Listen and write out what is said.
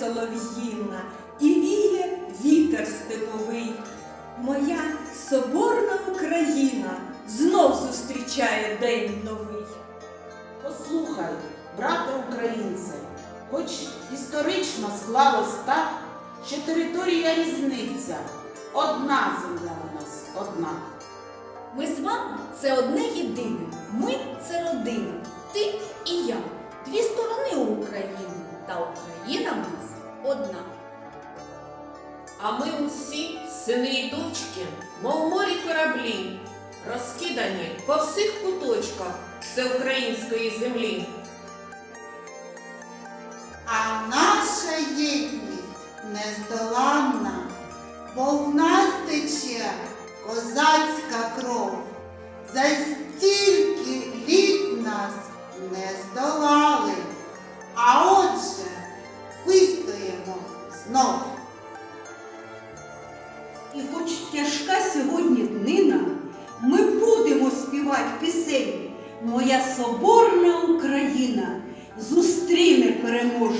солов'їна, і віє вітер степовий. Моя соборна Україна знов зустрічає день новий. Послухай, брате українце, хоч історично склалось так, що територія різниця, одна земля у нас одна. Ми з вами це одне єдине. Ми це родина. Ти і я. Дві сторони України. Та Україна в нас одна. А ми усі, сини і дочки, мов морі кораблі, розкидані по всіх куточках всеукраїнської землі. А наша єдність нездоланна, бо в нас тече козацька кров. Знов. І хоч тяжка сьогодні днина, ми будемо співати пісень. Моя соборна Україна зустріне переможний день.